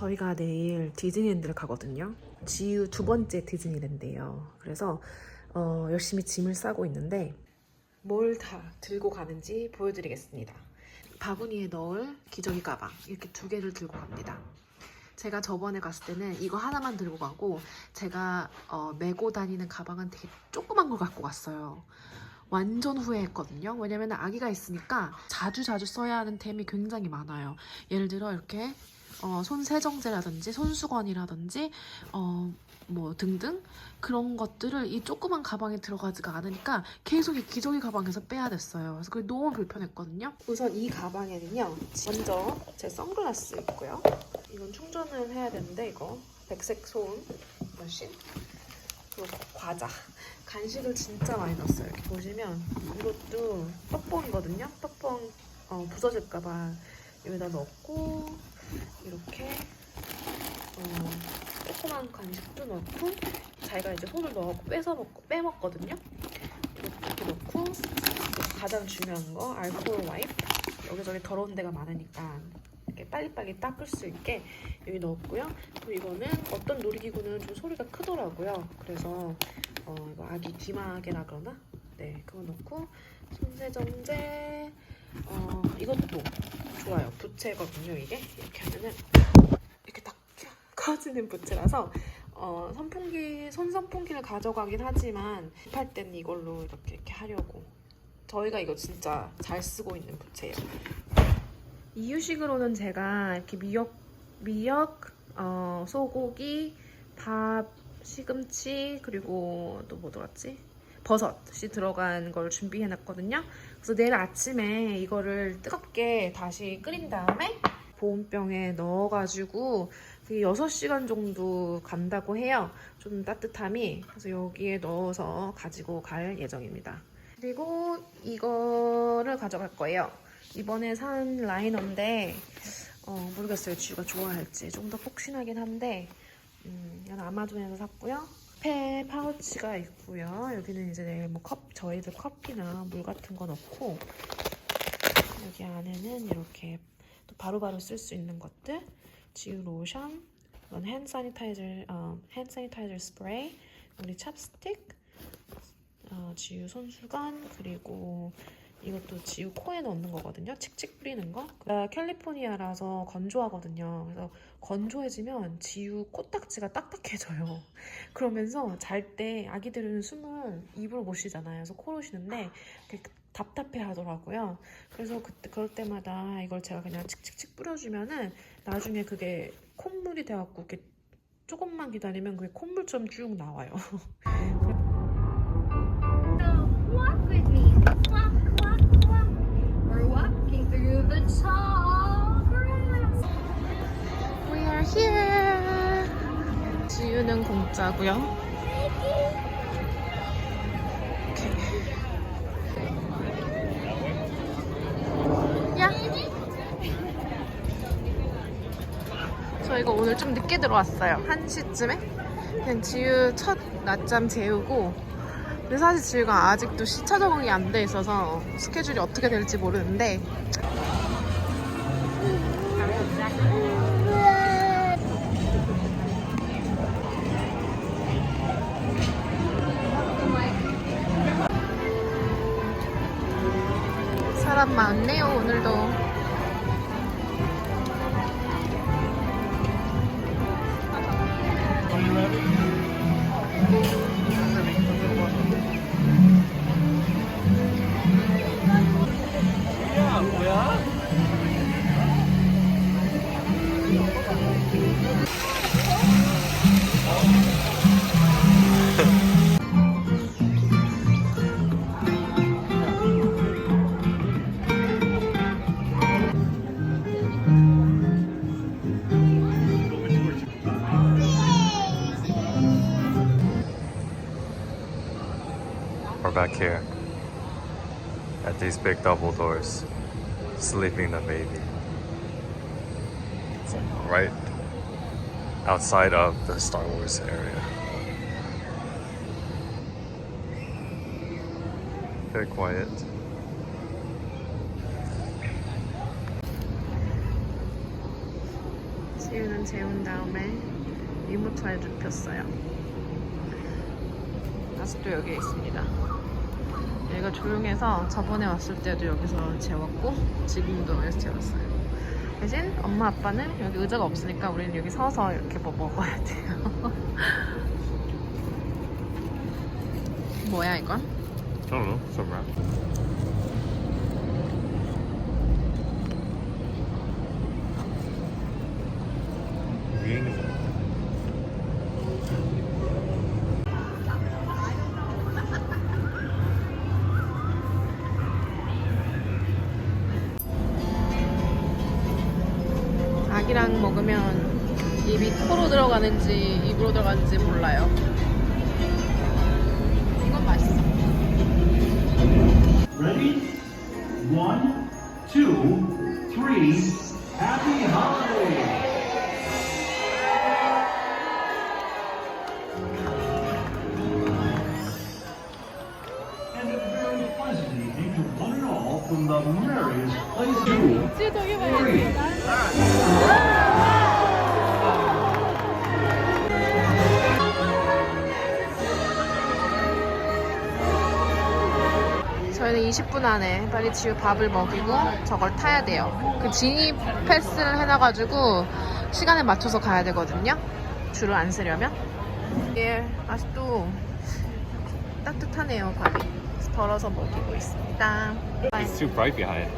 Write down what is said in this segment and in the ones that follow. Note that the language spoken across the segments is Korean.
저희가 내일 디즈니랜드를 가거든요. 지유 두 번째 디즈니랜드예요. 그래서 어, 열심히 짐을 싸고 있는데 뭘 다 들고 가는지 보여드리겠습니다. 바구니에 넣을 기저귀 가방 이렇게 두 개를 들고 갑니다. 제가 저번에 갔을 때는 이거 하나만 들고 가고 제가 어, 메고 다니는 가방은 되게 조그만 걸 갖고 갔어요. 완전 후회했거든요. 왜냐면 아기가 있으니까 자주 자주 써야 하는 템이 굉장히 많아요. 예를 들어 이렇게 어, 손 세정제라든지 손수건이라든지 어, 뭐 등등 그런 것들을 이 조그만 가방에 들어가지가 않으니까 계속 이 기저귀 가방에서 빼야 됐어요. 그래서 그게 너무 불편했거든요. 우선 이 가방에는요. 먼저 제 선글라스 있고요. 이건 충전을 해야 되는데 이거 백색 소음 머신 그리고 과자 간식을 진짜 많이 넣었어요. 이렇게 보시면 이것도 떡봉이거든요. 떡봉 어, 부서질까봐 여기다 넣고 이렇게 어, 조그만 간식도 넣고 자기가 이제 손을 넣고 빼서 먹고 빼먹거든요. 이렇게 넣고 가장 중요한 거 알코올 와이프 여기저기 더러운 데가 많으니까 이렇게 빨리빨리 닦을 수 있게 여기 넣었고요. 또 이거는 어떤 놀이기구는 좀 소리가 크더라고요. 그래서 어, 이거 아기 귀마개라 그러나? 네, 그거 넣고 손세정제 어, 이것도 좋아요. 부채거든요, 이게. 이렇게 하면은 이렇게 딱 커지는 부채라서 어, 선풍기, 손 선풍기를 가져가긴 하지만 할 때는 이걸로 이렇게 이렇게 하려고. 저희가 이거 진짜 잘 쓰고 있는 부채예요. 이유식으로는 제가 이렇게 미역, 미역, 어, 소고기, 밥, 시금치 그리고 또 뭐 들었지? 버섯이 들어간 걸 준비해놨거든요. 그래서 내일 아침에 이거를 뜨겁게 다시 끓인 다음에 보온병에 넣어가지고 그게 6시간 정도 간다고 해요. 좀 따뜻함이. 그래서 여기에 넣어서 가지고 갈 예정입니다. 그리고 이거를 가져갈 거예요. 이번에 산 라이너인데 어, 모르겠어요. 지우가 좋아할지. 좀 더 폭신하긴 한데 음, 이건 아마존에서 샀고요. 폐 파우치가 있고요. 여기는 이제 내일 뭐 컵, 저희들 커피나 물 같은 거 넣고 여기 안에는 이렇게 또 바로바로 쓸 수 있는 것들 지우 로션, 이건 핸 사니타이저, 어, 핸 사니타이저 스프레이, 우리 찹스틱, 어, 지우 손수건 그리고 이것도 지우 코에 넣는 거거든요. 칙칙 뿌리는 거. 캘리포니아라서 건조하거든요. 그래서 건조해지면 지우 코딱지가 딱딱해져요. 그러면서 잘 때 아기들은 숨을 입으로 못 쉬잖아요. 그래서 코로 쉬는데 답답해 하더라고요. 그래서 그때 그럴 때마다 이걸 제가 그냥 칙칙칙 뿌려주면은 나중에 그게 콧물이 돼갖고 이렇게 조금만 기다리면 그게 콧물처럼 쭉 나와요. We are here. 지우는 공짜고요. 야. 저희가 오늘 좀 늦게 들어왔어요. 1시쯤에. 그냥 지우 첫 낮잠 재우고. 근데 사실 지우가 아직도 시차 적응이 안 돼 있어서 스케줄이 어떻게 될지 모르는데 We're back here at these big double doors, sleeping the baby. It's like right outside of the Star Wars area. Very quiet. 지우는 재운 다음에 리모트를 눕혔어요. 아직도 여기에 있습니다. 여기가 조용해서 저번에 왔을 때도 여기서 재웠고 지금도 여기서 재웠어요. 대신 엄마 아빠는 여기 의자가 없으니까 우리는 여기 서서 이렇게 뭐 먹어야 돼요. 뭐야 이건? I don't know. Some wrap. 유행이잖아. 닭이랑 먹으면 입이 코로 들어가는지 입으로 들어가는지 몰라요. 이건 맛있어. Ready? One, two, three. Happy holidays! From the merriest place to three. 저희는 20분 안에 빨리 지우 밥을 먹이고 저걸 타야 돼요. 그 진입 패스를 해놔가지고 시간에 맞춰서 가야 되거든요. 줄을 안 서려면. 이게 아직도 따뜻하네요, 밥이. 덜어서 먹이고 있습니다. It's too bright behind.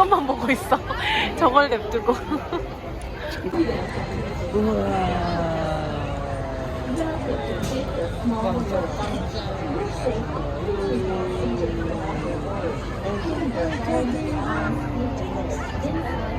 이것만 보고 있어. 저걸 냅두고. 지우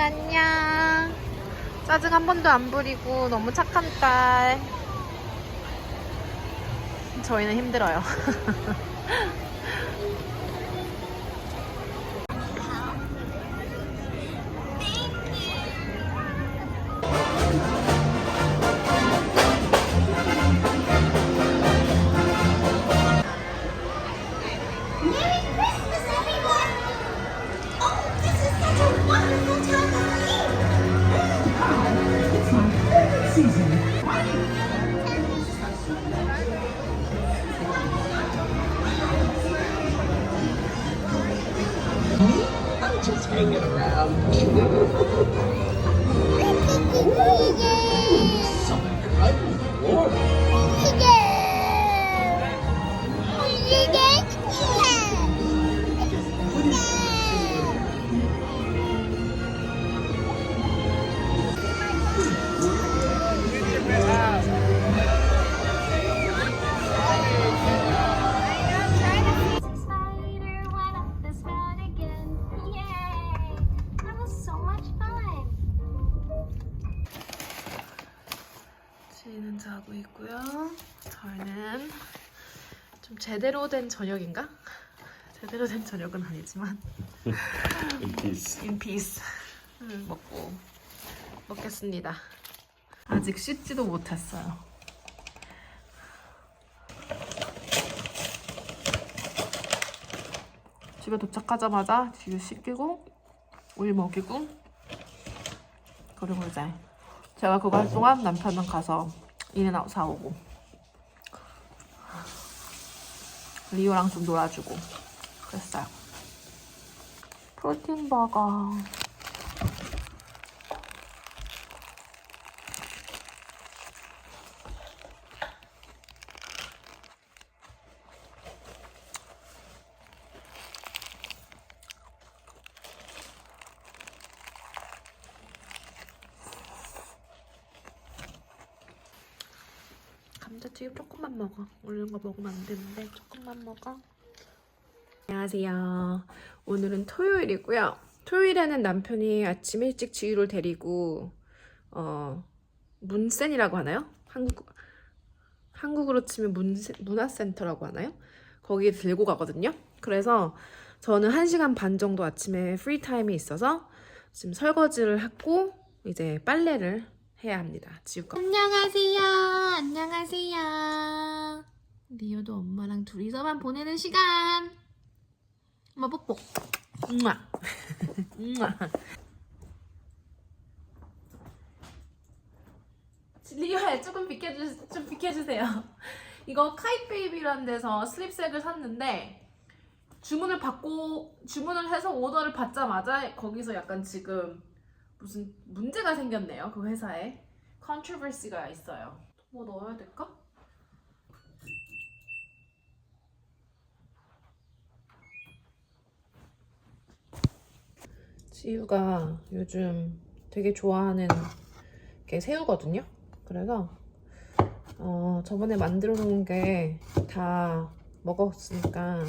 안녕. 짜증 한 번도 안 부리고 너무 착한 딸. 저희는 힘들어요. hanging around. 제대로 된 저녁인가? 제대로 된 저녁은 아니지만 In peace. in peace 을 먹고 먹겠습니다. 아직 씻지도 못했어요. 집에 도착하자마자 지우 씻기고 우유 먹이고 그리고 이제 제가 그거 할 동안 남편은 가서 인앤아웃 사오고 리오랑 좀 놀아주고 그랬어요. 프로틴 버거. 감자튀김 조금만 먹어. 얼른 거 먹으면 안 되는데 조금만 먹어. 안녕하세요. 오늘은 토요일이고요. 토요일에는 남편이 아침 일찍 지유를 데리고 어 문센이라고 하나요? 한국 한국으로 치면 문 문화센터라고 하나요? 거기에 들고 가거든요. 그래서 저는 1시간 반 정도 아침에 프리 타임이 있어서 지금 설거지를 하고 이제 빨래를 해야 합니다. 지우가. 안녕하세요. 안녕하세요. 리오도 엄마랑 둘이서만 보내는 시간. 엄마 뽀뽀. 우와. 우와. 리오야 조금 비켜주 좀 비켜주세요. 이거 카이 베이비라는 데서 슬립색을 샀는데 주문을 받고 주문을 해서 오더를 받자마자 거기서 약간 지금 무슨 문제가 생겼네요. 그 회사에 컨트로버시가 있어요. 뭐 넣어야 될까? 지유가 요즘 되게 좋아하는 게 새우거든요. 그래서 어, 저번에 만들어 놓은 게 다 먹었으니까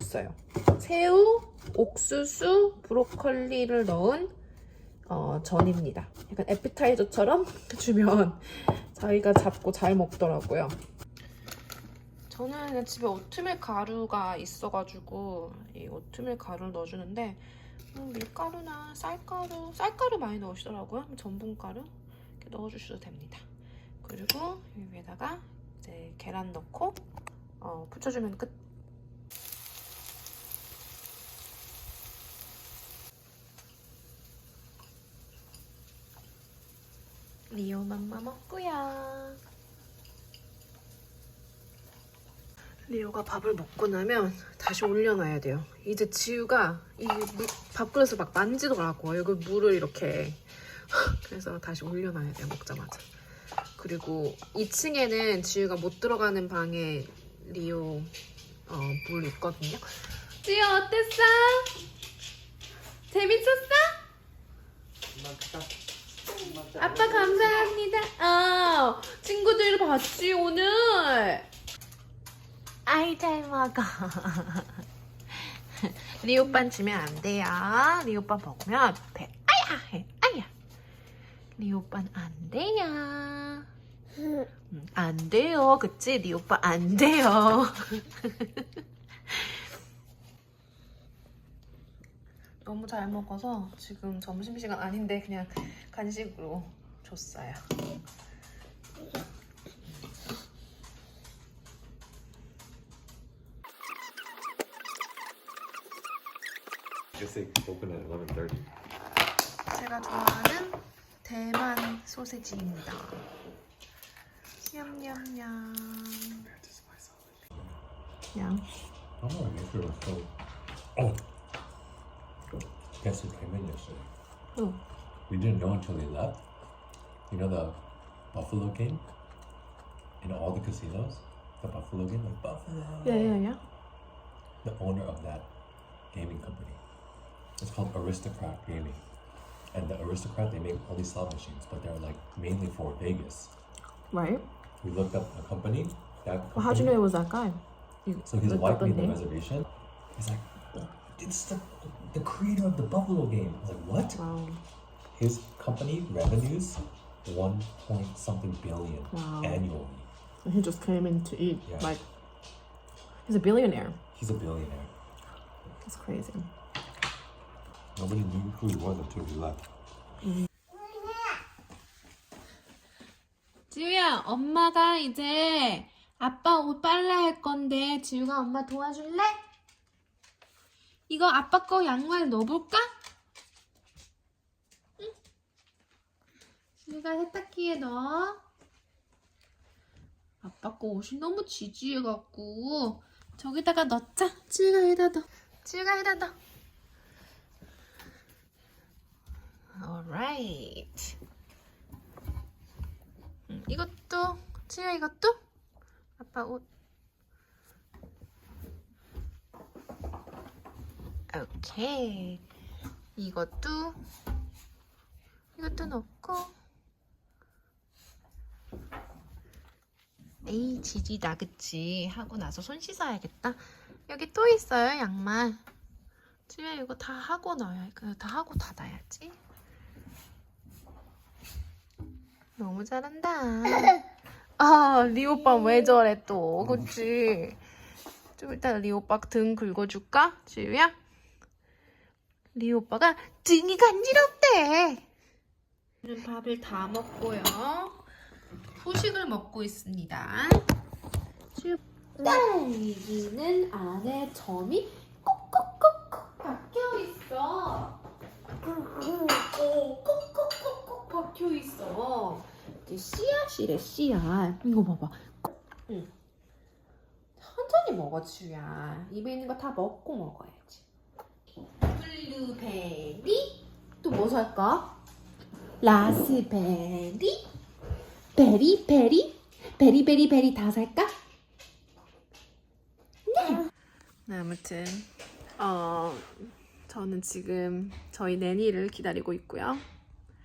했어요. 새우, 옥수수, 브로콜리를 넣은 어, 전입니다. 약간 에피타이저처럼 주면 자기가 잡고 잘 먹더라고요. 저는 집에 오트밀 가루가 있어가지고 이 오트밀 가루를 넣어주는데 음, 밀가루나 쌀가루, 쌀가루 많이 넣으시더라고요. 전분가루 이렇게 넣어주셔도 됩니다. 그리고 이 위에다가 이제 계란 넣고 어, 붙여주면 끝. 리오 맘마 먹고요. 리오가 밥을 먹고 나면 다시 올려놔야 돼요. 이제 지우가 이 물- 밥그릇을 막 만지더라고요. 이거 물을 이렇게. 그래서 다시 올려놔야 돼요. 먹자마자. 그리고 2층에는 지우가 못 들어가는 방에 리오 어, 물 있거든요. 지우 어땠어? 재밌었어? 아빠 감사합니다. 어, 친구들 봤지 오늘. 아이 잘 먹어. 리 오빠 주면 안 돼요. 리 오빠 먹으면 배 아야 해 아야. 리 오빠는 안 돼요. 음, 안 돼요. 그치? 리 오빠 안 돼요. 너무 잘 먹어서 지금 점심시간 아닌데 그냥 간식으로 줬어요. guess they open at 11:30. 제가 좋아하는 대만 소세지입니다. 냠냠냠. 그냥. Oh. guess who came in yesterday? Who? We didn't know until they left. You know the Buffalo game in all the casinos? The Buffalo game? the Buffalo. Yeah, yeah, yeah. The owner of that gaming company. It's called Aristocrat Gaming. And the Aristocrat, they make all these slot machines, but they're like mainly for Vegas. Right. We looked up a company. That company, well, how'd you know it was that guy? You so he's wiping the reservation. He's like, it's the, the creator of the Buffalo game. I was like, what? Wow. His company revenues one point something billion Wow. annually. And he just came in to eat. Yeah. Like, he's a billionaire. He's a billionaire. That's crazy. Nobody knew who he was until he left. 지우야, 엄마가 이제 아빠 옷 빨래할 건데 지우가 엄마 도와줄래? 이거 아빠 거 양말 넣어볼까? 응? 준이가 세탁기에 넣어. 아빠 거 옷이 너무 지지해갖고 저기다가 넣자. 칠가 여기다 넣어. 칠가 여기다 넣어. Alright. 이것도 칠가 이것도 아빠 옷. 오케이. 이것도 이것도 넣고. 에이 지지다 그치 하고 나서 손 씻어야겠다. 여기 또 있어요 양말. 지우야 이거 다 하고 넣어야 이거 다 하고 닫아야지. 너무 잘한다. 아, 리 오빠 왜 저래 또, 그치? 좀 이따 리 오빠 등 긁어줄까? 지우야? 리 오빠가 등이 간지럽대. 오늘 밥을 다 먹고요. 후식을 먹고 있습니다. 지우, 딸기는 안에 점이 콕콕콕콕 박혀 있어. 콕콕콕콕 박혀 있어. 이제 씨앗이래 씨앗. 이거 봐봐. 응. 천천히 먹어 주야. 입에 있는 거 다 먹고 먹어야지. 블루베리. 또 뭐 살까? 라스베리. 베리 베리. 베리 베리 베리 다 살까? 네. 네 아무튼 어 저는 지금 저희 내니를 기다리고 있고요.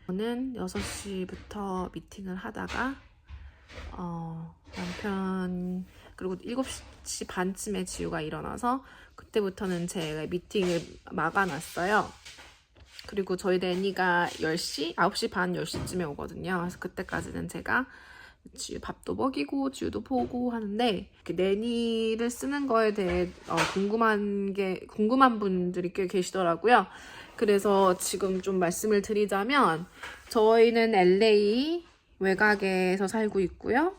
저는 6시부터 미팅을 하다가 어, 남편 그리고 7시 반쯤에 지우가 일어나서 그때부터는 제가 미팅을 막아놨어요. 그리고 저희 내니가 10시, 9시 반, 10시쯤에 오거든요. 그래서 그때까지는 제가 지우 밥도 먹이고 지우도 보고 하는데 그 내니를 쓰는 거에 대해 어, 궁금한 게 궁금한 분들이 꽤 계시더라고요. 그래서 지금 좀 말씀을 드리자면 저희는 LA 외곽에서 살고 있고요.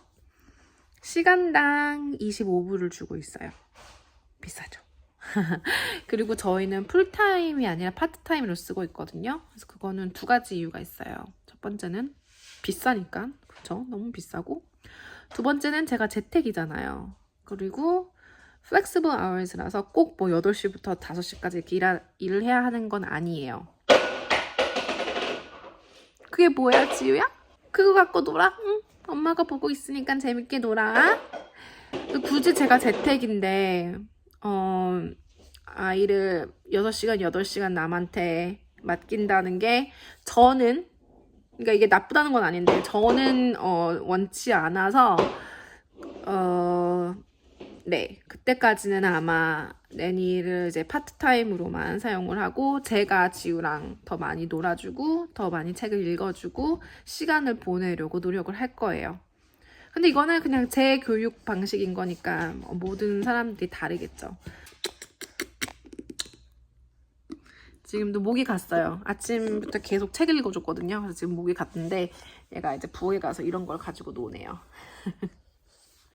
시간당 25불을 주고 있어요. 비싸죠. 그리고 저희는 풀타임이 아니라 파트타임으로 쓰고 있거든요. 그래서 그거는 두 가지 이유가 있어요. 첫 번째는 비싸니까. 그쵸? 너무 비싸고. 두 번째는 제가 재택이잖아요. 그리고 플렉스블 아워스라서 꼭 뭐 8시부터 5시까지 이렇게 일하, 일을 해야 하는 건 아니에요. 그게 뭐야, 지우야? 그거 갖고 놀아? 응? 엄마가 보고 있으니까 재밌게 놀아. 굳이 제가 재택인데, 어, 아이를 6시간, 8시간 남한테 맡긴다는 게, 저는, 그러니까 이게 나쁘다는 건 아닌데, 저는, 어, 원치 않아서, 어, 네, 그때까지는 아마 내니를 이제 파트타임으로만 사용을 하고 제가 지우랑 더 많이 놀아주고 더 많이 책을 읽어주고 시간을 보내려고 노력을 할 거예요. 근데 이거는 그냥 제 교육 방식인 거니까 뭐 모든 사람들이 다르겠죠. 지금도 목이 갔어요. 아침부터 계속 책을 읽어줬거든요. 그래서 지금 목이 갔는데 얘가 이제 부엌에 가서 이런 걸 가지고 노네요.